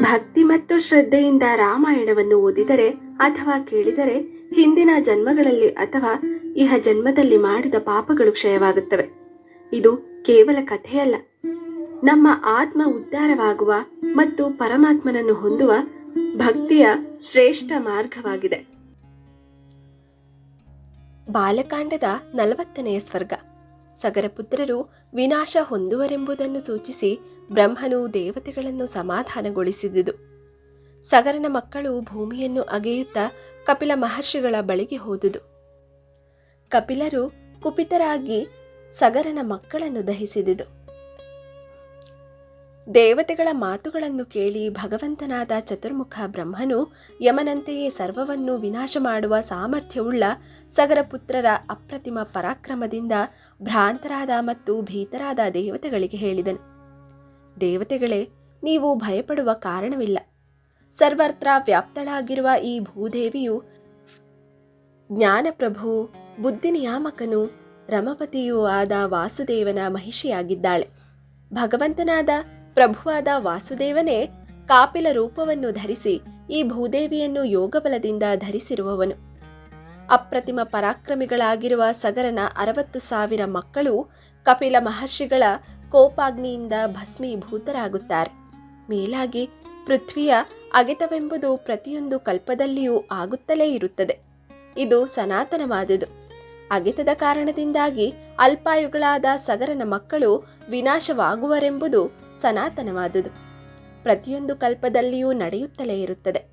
ಭಕ್ತಿ ಮತ್ತು ಶ್ರದ್ಧೆಯಿಂದ ರಾಮಾಯಣವನ್ನು ಓದಿದರೆ ಅಥವಾ ಕೇಳಿದರೆ ಹಿಂದಿನ ಜನ್ಮಗಳಲ್ಲಿ ಅಥವಾ ಇಹ ಜನ್ಮದಲ್ಲಿ ಮಾಡಿದ ಪಾಪಗಳು ಕ್ಷಯವಾಗುತ್ತವೆ. ಇದು ಕೇವಲ ಕಥೆಯಲ್ಲ. ನಮ್ಮ ಆತ್ಮ ಉದ್ಧಾರವಾಗುವ ಮತ್ತು ಪರಮಾತ್ಮನನ್ನು ಹೊಂದುವ ಭಕ್ತಿಯ ಶ್ರೇಷ್ಠ ಮಾರ್ಗವಾಗಿದೆ. ಬಾಲಕಾಂಡದ ನಲವತ್ತನೆಯ ಸ್ವರ್ಗ. ಸಗರಪುತ್ರರು ವಿನಾಶ ಹೊಂದುವರೆಂಬುದನ್ನು ಸೂಚಿಸಿ ಬ್ರಹ್ಮನು ದೇವತೆಗಳನ್ನು ಸಮಾಧಾನಗೊಳಿಸಿದುದು. ಸಗರನ ಮಕ್ಕಳು ಭೂಮಿಯನ್ನು ಅಗೆಯುತ್ತಾ ಕಪಿಲ ಮಹರ್ಷಿಗಳ ಬಳಿಗೆ ಹೋದುದು. ಕಪಿಲರು ಕುಪಿತರಾಗಿ ಸಗರನ ಮಕ್ಕಳನ್ನು ದಹಿಸಿದುದು. ದೇವತೆಗಳ ಮಾತುಗಳನ್ನು ಕೇಳಿ ಭಗವಂತನಾದ ಚತುರ್ಮುಖ ಬ್ರಹ್ಮನು ಯಮನಂತೆಯೇ ಸರ್ವವನ್ನು ವಿನಾಶ ಮಾಡುವ ಸಾಮರ್ಥ್ಯವುಳ್ಳ ಸಗರ ಪುತ್ರರ ಅಪ್ರತಿಮ ಪರಾಕ್ರಮದಿಂದ ಭ್ರಾಂತರಾದ ಮತ್ತು ಭೀತರಾದ ದೇವತೆಗಳಿಗೆ ಹೇಳಿದನು. ದೇವತೆಗಳೇ, ನೀವು ಭಯಪಡುವ ಕಾರಣವಿಲ್ಲ. ಸರ್ವತ್ರ ವ್ಯಾಪ್ತಳಾಗಿರುವ ಈ ಭೂದೇವಿಯು ಜ್ಞಾನಪ್ರಭು, ಬುದ್ಧಿನಿಯಾಮಕನು, ರಮಪತಿಯೂ ಆದ ವಾಸುದೇವನ ಮಹಿಷಿಯಾಗಿದ್ದಾಳೆ. ಭಗವಂತನಾದ ಪ್ರಭುವಾದ ವಾಸುದೇವನೇ ಕಾಪಿಲ ರೂಪವನ್ನು ಧರಿಸಿ ಈ ಭೂದೇವಿಯನ್ನು ಯೋಗಬಲದಿಂದ ಧರಿಸಿರುವವನು. ಅಪ್ರತಿಮ ಪರಾಕ್ರಮಿಗಳಾಗಿರುವ ಸಗರನ ಅರವತ್ತು ಸಾವಿರ ಮಕ್ಕಳು, ಕಪಿಲ ಮಹರ್ಷಿಗಳ ಕೋಪಾಗ್ನಿಯಿಂದ ಭಸ್ಮೀಭೂತರಾಗುತ್ತಾರೆ ಮೇಲಾಗಿ ಪೃಥ್ವಿಯ ಅಗೆತವೆಂಬುದು ಪ್ರತಿಯೊಂದು ಕಲ್ಪದಲ್ಲಿಯೂ ಆಗುತ್ತಲೇ ಇರುತ್ತದೆ. ಇದು ಸನಾತನವಾದುದು. ಅಗೆತದ ಕಾರಣದಿಂದಾಗಿ ಅಲ್ಪಾಯುಗಳಾದ ಸಗರನ ಮಕ್ಕಳು ವಿನಾಶವಾಗುವರೆಂಬುದು ಸನಾತನವಾದುದು. ಪ್ರತಿಯೊಂದು ಕಲ್ಪದಲ್ಲಿಯೂ ನಡೆಯುತ್ತಲೇ ಇರುತ್ತದೆ.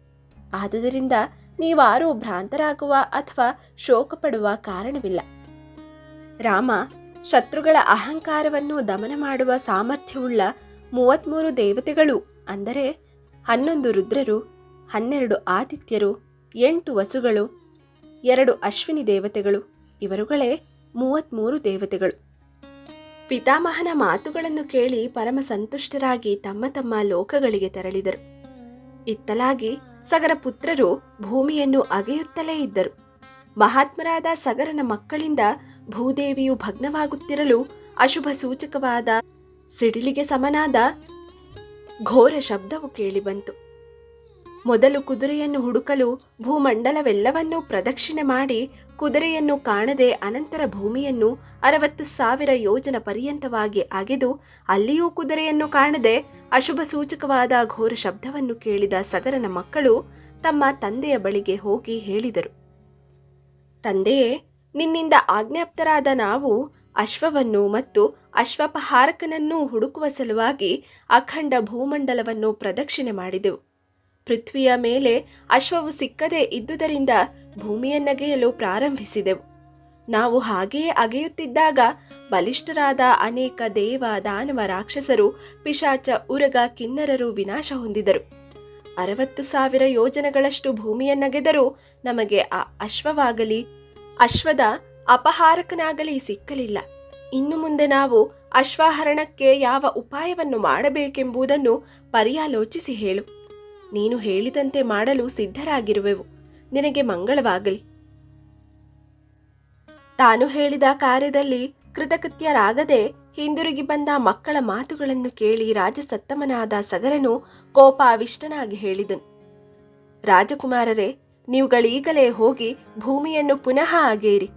ಆದುದರಿಂದ ನೀವಾರೂ ಭ್ರಾಂತರಾಗುವ ಅಥವಾ ಶೋಕಪಡುವ ಕಾರಣವಿಲ್ಲ. ರಾಮ ಶತ್ರುಗಳ ಅಹಂಕಾರವನ್ನು ದಮನ ಮಾಡುವ ಸಾಮರ್ಥ್ಯವುಳ್ಳ ಮೂವತ್ಮೂರು ದೇವತೆಗಳು ಅಂದರೆ ಹನ್ನೊಂದು ರುದ್ರರು, ಹನ್ನೆರಡು ಆದಿತ್ಯರು, ಎಂಟು ವಸುಗಳು, ಎರಡು ಅಶ್ವಿನಿ ದೇವತೆಗಳು. ಇವರುಗಳೇ ಮೂವತ್ಮೂರು ದೇವತೆಗಳು. ಪಿತಾಮಹನ ಮಾತುಗಳನ್ನು ಕೇಳಿ ಪರಮ ಸಂತುಷ್ಟರಾಗಿ ತಮ್ಮ ತಮ್ಮ ಲೋಕಗಳಿಗೆ ತೆರಳಿದರು. ಇತ್ತಲಾಗಿ ಸಗರ ಪುತ್ರರು ಭೂಮಿಯನ್ನು ಅಗೆಯುತ್ತಲೇ ಇದ್ದರು. ಮಹಾತ್ಮರಾದ ಸಗರನ ಮಕ್ಕಳಿಂದ ಭೂದೇವಿಯು ಭಗ್ನವಾಗುತ್ತಿರಲು ಅಶುಭ ಸೂಚಕವಾದ ಸಿಡಿಲಿಗೆ ಸಮನಾದ ಘೋರ ಶಬ್ದವು ಕೇಳಿಬಂತು ಮೊದಲು ಕುದುರೆಯನ್ನು ಹುಡುಕಲು ಭೂಮಂಡಲವೆಲ್ಲವನ್ನೂ ಪ್ರದಕ್ಷಿಣೆ ಮಾಡಿ ಕುದುರೆಯನ್ನು ಕಾಣದೆ ಅನಂತರ ಭೂಮಿಯನ್ನು ಅರವತ್ತು ಸಾವಿರ ಯೋಜನ ಪರ್ಯಂತವಾಗಿ ಅಗೆದು ಅಲ್ಲಿಯೂ ಕುದುರೆಯನ್ನು ಕಾಣದೆ ಅಶುಭ ಸೂಚಕವಾದ ಘೋರ ಶಬ್ದವನ್ನು ಕೇಳಿದ ಸಗರನ ಮಕ್ಕಳು ತಮ್ಮ ತಂದೆಯ ಬಳಿಗೆ ಹೋಗಿ ಹೇಳಿದರು. ತಂದೆಯೇ, ನಿನ್ನಿಂದ ಆಜ್ಞಾಪ್ತರಾದ ನಾವು ಅಶ್ವವನ್ನು ಮತ್ತು ಅಶ್ವಪಹಾರಕನನ್ನೂ ಹುಡುಕುವ ಸಲುವಾಗಿ ಅಖಂಡ ಭೂಮಂಡಲವನ್ನು ಪ್ರದಕ್ಷಿಣೆ ಮಾಡಿದೆವು. ಪೃಥ್ವಿಯ ಮೇಲೆ ಅಶ್ವವು ಸಿಕ್ಕದೇ ಇದ್ದುದರಿಂದ ಭೂಮಿಯನ್ನಗೆಯಲು ಪ್ರಾರಂಭಿಸಿದೆವು. ನಾವು ಹಾಗೆಯೇ ಅಗೆಯುತ್ತಿದ್ದಾಗ ಬಲಿಷ್ಠರಾದ ಅನೇಕ ದೇವ ದಾನವ ರಾಕ್ಷಸರು, ಪಿಶಾಚ, ಉರಗ, ಕಿನ್ನರರು ವಿನಾಶ ಹೊಂದಿದರು. ಅರವತ್ತು ಸಾವಿರ ಯೋಜನೆಗಳಷ್ಟು ಭೂಮಿಯನ್ನಗೆದರೂ ನಮಗೆ ಆ ಅಶ್ವವಾಗಲಿ, ಅಶ್ವದ ಅಪಹಾರಕನಾಗಲಿ ಸಿಕ್ಕಲಿಲ್ಲ. ಇನ್ನು ಮುಂದೆ ನಾವು ಅಶ್ವಹರಣಕ್ಕೆ ಯಾವ ಉಪಾಯವನ್ನು ಮಾಡಬೇಕೆಂಬುದನ್ನು ಪರ್ಯಾಲೋಚಿಸಿ ಹೇಳು. ನೀನು ಹೇಳಿದಂತೆ ಮಾಡಲು ಸಿದ್ಧರಾಗಿರುವೆವು. ನಿನಗೆ ಮಂಗಳವಾಗಲಿ. ತಾನು ಹೇಳಿದ ಕಾರ್ಯದಲ್ಲಿ ಕೃತಕೃತ್ಯರಾಗದೆ ಹಿಂದಿರುಗಿ ಬಂದ ಮಕ್ಕಳ ಮಾತುಗಳನ್ನು ಕೇಳಿ ರಾಜಸತ್ತಮನಾದ ಸಗರನು ಕೋಪಾವಿಷ್ಟನಾಗಿ ಹೇಳಿದನು. ರಾಜಕುಮಾರರೇ, ನೀವುಗಳೀಗಲೇ ಹೋಗಿ ಭೂಮಿಯನ್ನು ಪುನಃ ಆಗೇರಿ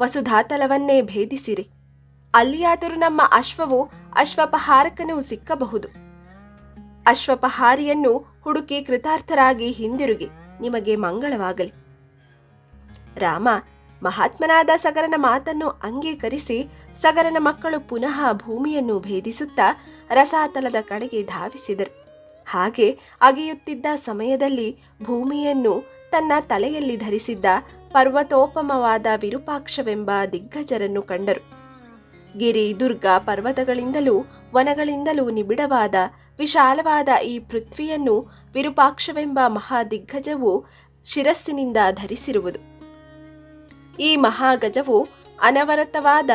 ವಸುಧಾತಲವನ್ನೇ ಭೇದಿಸಿರಿ. ಅಲ್ಲಿಯಾದರೂ ನಮ್ಮ ಅಶ್ವವು ಅಶ್ವಪಹಾರಕನೂ ಸಿಕ್ಕಬಹುದು. ಅಶ್ವಪಹಾರಿಯನ್ನು ಹುಡುಕಿ ಕೃತಾರ್ಥರಾಗಿ ಹಿಂದಿರುಗಿ, ನಿಮಗೆ ಮಂಗಳವಾಗಲಿ. ರಾಮ ಮಹಾತ್ಮನಾದ ಸಗರನ ಮಾತನ್ನು ಅಂಗೀಕರಿಸಿ ಸಗರನ ಮಕ್ಕಳು ಪುನಃ ಭೂಮಿಯನ್ನು ಭೇದಿಸುತ್ತಾ ರಸಾತಲದ ಕಡೆಗೆ ಧಾವಿಸಿದರು. ಹಾಗೆ ಅಗೆಯುತ್ತಿದ್ದ ಸಮಯದಲ್ಲಿ ಭೂಮಿಯನ್ನು ತನ್ನ ತಲೆಯಲ್ಲಿ ಧರಿಸಿದ್ದ ಪರ್ವತೋಪಮವಾದ ವಿರೂಪಾಕ್ಷವೆಂಬ ದಿಗ್ಗಜರನ್ನು ಕಂಡರು. ಗಿರಿ, ದುರ್ಗ ಪರ್ವತಗಳಿಂದಲೂ ವನಗಳಿಂದಲೂ ನಿಬಿಡವಾದ ವಿಶಾಲವಾದ ಈ ಪೃಥ್ವಿಯನ್ನು ವಿರೂಪಾಕ್ಷವೆಂಬ ಮಹಾದಿಗ್ಗಜವು ಶಿರಸ್ಸಿನಿಂದ ಧರಿಸಿರುವುದು. ಈ ಮಹಾಗಜವು ಅನವರತವಾದ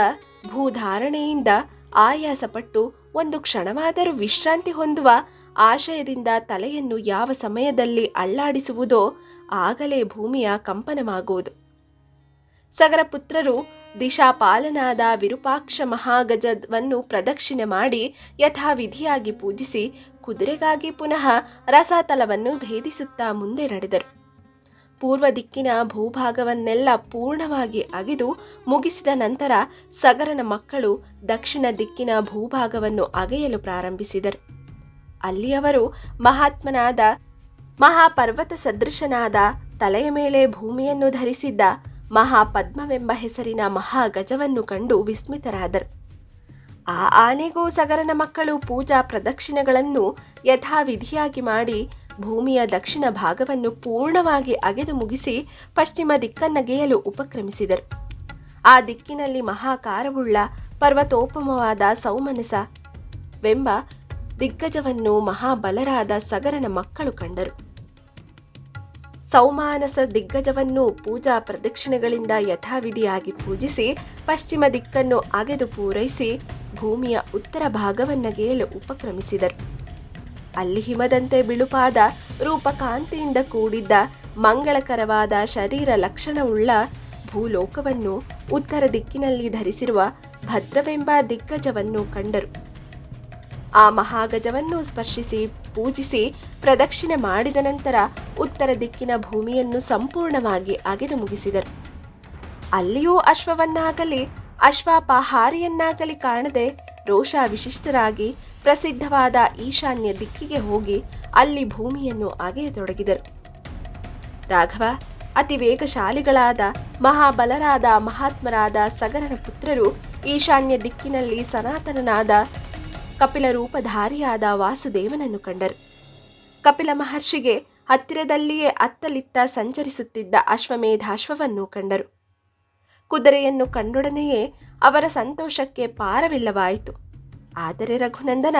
ಭೂಧಾರಣೆಯಿಂದ ಆಯಾಸಪಟ್ಟು ಒಂದು ಕ್ಷಣವಾದರೂ ವಿಶ್ರಾಂತಿ ಹೊಂದುವ ಆಶಯದಿಂದ ತಲೆಯನ್ನು ಯಾವ ಸಮಯದಲ್ಲಿ ಅಳ್ಳಾಡಿಸುವುದೋ ಆಗಲೇ ಭೂಮಿಯ ಕಂಪನವಾಗುವುದು. ಸಗರ ಪುತ್ರರು ದಿಶಾಪಾಲನಾದ ವಿರೂಪಾಕ್ಷ ಮಹಾಗಜವನ್ನು ಪ್ರದಕ್ಷಿಣೆ ಮಾಡಿ ಯಥಾವಿಧಿಯಾಗಿ ಪೂಜಿಸಿ ಕುದುರೆಗಾಗಿ ಪುನಃ ರಸಾತಲವನ್ನು ಭೇದಿಸುತ್ತಾ ಮುಂದೆ ನಡೆದರು. ಪೂರ್ವ ದಿಕ್ಕಿನ ಭೂಭಾಗವನ್ನೆಲ್ಲ ಪೂರ್ಣವಾಗಿ ಅಗೆದು ಮುಗಿಸಿದ ನಂತರ ಸಗರನ ಮಕ್ಕಳು ದಕ್ಷಿಣ ದಿಕ್ಕಿನ ಭೂಭಾಗವನ್ನು ಅಗೆಯಲು ಪ್ರಾರಂಭಿಸಿದರು. ಅಲ್ಲಿಯವರು ಮಹಾತ್ಮನಾದ ಮಹಾಪರ್ವತ ಸದೃಶನಾದ ತಲೆಯ ಮೇಲೆ ಭೂಮಿಯನ್ನು ಧರಿಸಿದ್ದ ಮಹಾಪದ್ಮವೆಂಬ ಹೆಸರಿನ ಮಹಾಗಜವನ್ನು ಕಂಡು ವಿಸ್ಮಿತರಾದರು. ಆ ಆನೆಗೂ ಸಗರನ ಮಕ್ಕಳು ಪೂಜಾ ಪ್ರದಕ್ಷಿಣೆಗಳನ್ನು ಯಥಾವಿಧಿಯಾಗಿ ಮಾಡಿ ಭೂಮಿಯ ದಕ್ಷಿಣ ಭಾಗವನ್ನು ಪೂರ್ಣವಾಗಿ ಅಗೆದು ಮುಗಿಸಿ ಪಶ್ಚಿಮ ದಿಕ್ಕನ್ನಗೆಯಲು ಉಪಕ್ರಮಿಸಿದರು. ಆ ದಿಕ್ಕಿನಲ್ಲಿ ಮಹಾಕಾರವುಳ್ಳ ಪರ್ವತೋಪಮವಾದ ಸೌಮನಸ ವೆಂಬ ದಿಗ್ಗಜವನ್ನು ಮಹಾಬಲರಾದ ಸಗರನ ಮಕ್ಕಳು ಕಂಡರು. ಸೌಮಾನಸ ದಿಗ್ಗಜವನ್ನು ಪೂಜಾ ಪ್ರದಕ್ಷಿಣೆಗಳಿಂದ ಯಥಾವಿಧಿಯಾಗಿ ಪೂಜಿಸಿ ಪಶ್ಚಿಮ ದಿಕ್ಕನ್ನು ಅಗೆದು ಪೂರೈಸಿ ಭೂಮಿಯ ಉತ್ತರ ಭಾಗವನ್ನಗೆಯಲು ಉಪಕ್ರಮಿಸಿದರು. ಅಲ್ಲಿ ಹಿಮದಂತೆ ಬಿಳುಪಾದ ರೂಪಕಾಂತಿಯಿಂದ ಕೂಡಿದ್ದ ಮಂಗಳಕರವಾದ ಶರೀರ ಲಕ್ಷಣವುಳ್ಳ ಭೂಲೋಕವನ್ನು ಉತ್ತರ ದಿಕ್ಕಿನಲ್ಲಿ ಧರಿಸಿರುವ ಭದ್ರವೆಂಬ ದಿಗ್ಗಜವನ್ನು ಕಂಡರು. ಆ ಮಹಾಗಜವನ್ನು ಸ್ಪರ್ಶಿಸಿ, ಪೂಜಿಸಿ, ಪ್ರದಕ್ಷಿಣೆ ಮಾಡಿದ ನಂತರ ಉತ್ತರ ದಿಕ್ಕಿನ ಭೂಮಿಯನ್ನು ಸಂಪೂರ್ಣವಾಗಿ ಅಗೆದು ಮುಗಿಸಿದರು. ಅಲ್ಲಿಯೂ ಅಶ್ವವನ್ನಾಗಲಿ, ಅಶ್ವಾಪಹಾರಿಯನ್ನಾಗಲಿ ಕಾಣದೆ ರೋಷ ವಿಶಿಷ್ಟರಾಗಿ ಪ್ರಸಿದ್ಧವಾದ ಈಶಾನ್ಯ ದಿಕ್ಕಿಗೆ ಹೋಗಿ ಅಲ್ಲಿ ಭೂಮಿಯನ್ನು ಅಗೆಯತೊಡಗಿದರು. ರಾಘವ ಅತಿ ವೇಗಶಾಲಿಗಳಾದ ಮಹಾಬಲರಾದ ಮಹಾತ್ಮರಾದ ಸಗರನ ಪುತ್ರರು ಈಶಾನ್ಯ ದಿಕ್ಕಿನಲ್ಲಿ ಸನಾತನನಾದ ಕಪಿಲ ರೂಪಧಾರಿಯಾದ ವಾಸುದೇವನನ್ನು ಕಂಡರು. ಕಪಿಲ ಮಹರ್ಷಿಗೆ ಹತ್ತಿರದಲ್ಲಿಯೇ ಅತ್ತಲಿತ್ತ ಸಂಚರಿಸುತ್ತಿದ್ದ ಅಶ್ವಮೇಧಾಶ್ವವನ್ನು ಕಂಡರು. ಕುದುರೆಯನ್ನು ಕಂಡೊಡನೆಯೇ ಅವರ ಸಂತೋಷಕ್ಕೆ ಪಾರವಿಲ್ಲವಾಯಿತು. ಆದರೆ ರಘುನಂದನ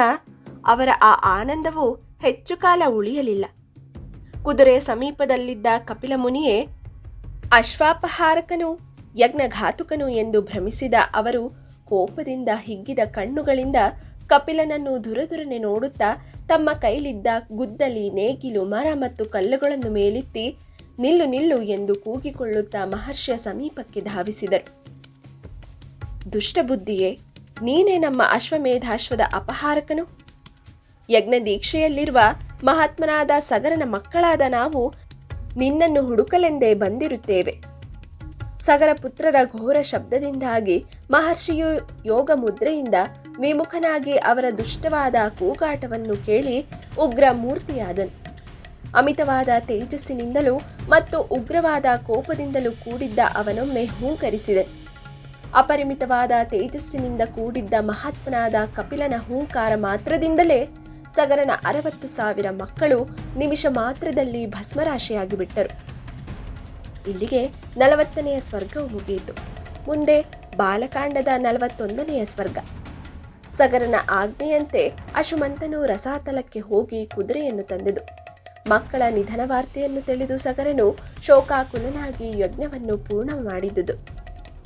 ಅವರ ಆ ಆನಂದವು ಹೆಚ್ಚು ಕಾಲ ಉಳಿಯಲಿಲ್ಲ. ಕುದುರೆ ಸಮೀಪದಲ್ಲಿದ್ದ ಕಪಿಲ ಮುನಿಯೇ, ಅಶ್ವಾಪಹಾರಕನು, ಯಜ್ಞಘಾತುಕನು ಎಂದು ಭ್ರಮಿಸಿದ ಅವರು ಕೋಪದಿಂದ ಹಿಗ್ಗಿದ ಕಣ್ಣುಗಳಿಂದ ಕಪಿಲನನ್ನು ದುರದುರನೆ ನೋಡುತ್ತಾ ತಮ್ಮ ಕೈಲಿದ್ದ ಗುದ್ದಲಿ ನೇಗಿಲು ಮರ ಮತ್ತು ಕಲ್ಲುಗಳನ್ನು ಮೇಲೆತ್ತಿ ನಿಲ್ಲು ನಿಲ್ಲು ಎಂದು ಕೂಗಿಕೊಳ್ಳುತ್ತಾ ಮಹರ್ಷಿಯ ಸಮೀಪಕ್ಕೆ ಧಾವಿಸಿದರು ದುಷ್ಟಬುದ್ಧಿಯೇ, ನೀನೇ ನಮ್ಮ ಅಶ್ವಮೇಧಾಶ್ವದ ಅಪಹಾರಕನು? ಯಜ್ಞ ದೀಕ್ಷೆಯಲ್ಲಿರುವ ಮಹಾತ್ಮನಾದ ಸಗರನ ಮಕ್ಕಳಾದ ನಾವು ನಿನ್ನನ್ನು ಹುಡುಕಲೆಂದೇ ಬಂದಿರುತ್ತೇವೆ. ಸಗರ ಪುತ್ರರ ಘೋರ ಶಬ್ದದಿಂದಾಗಿ ಮಹರ್ಷಿಯು ಯೋಗ ಮುದ್ರೆಯಿಂದ ವಿಮುಖನಾಗಿ ಅವರ ದುಷ್ಟವಾದ ಕೂಗಾಟವನ್ನು ಕೇಳಿ ಉಗ್ರ ಮೂರ್ತಿಯಾದನು ಅಮಿತವಾದ ತೇಜಸ್ಸಿನಿಂದಲೂ ಮತ್ತು ಉಗ್ರವಾದ ಕೋಪದಿಂದಲೂ ಕೂಡಿದ್ದ ಅವನೊಮ್ಮೆ ಹೂಂಕರಿಸಿದೆ. ಅಪರಿಮಿತವಾದ ತೇಜಸ್ಸಿನಿಂದ ಕೂಡಿದ್ದ ಮಹಾತ್ಮನಾದ ಕಪಿಲನ ಹೂಂಕಾರ ಮಾತ್ರದಿಂದಲೇ ಸಗರನ ಅರವತ್ತು ಸಾವಿರ ಮಕ್ಕಳು ನಿಮಿಷ ಮಾತ್ರದಲ್ಲಿ ಭಸ್ಮರಾಶಿಯಾಗಿ ಬಿಟ್ಟರು ಇಲ್ಲಿಗೆ ನಲವತ್ತನೆಯ ಸ್ವರ್ಗವು ಮುಗಿಯಿತು. ಮುಂದೆ ಬಾಲಕಾಂಡದ ನಲವತ್ತೊಂದನೆಯ ಸ್ವರ್ಗ. ಸಗರನ ಆಜ್ಞೆಯಂತೆ ಅಶುಮಂತನು ರಸಾತಲಕ್ಕೆ ಹೋಗಿ ಕುದುರೆಯನ್ನು ತಂದೆದು ಮಕ್ಕಳ ನಿಧನ ವಾರ್ತೆಯನ್ನು ತಿಳಿದು ಸಗರನು ಶೋಕಾಕುಲನಾಗಿ ಯಜ್ಞವನ್ನು ಪೂರ್ಣ ಮಾಡಿದುದು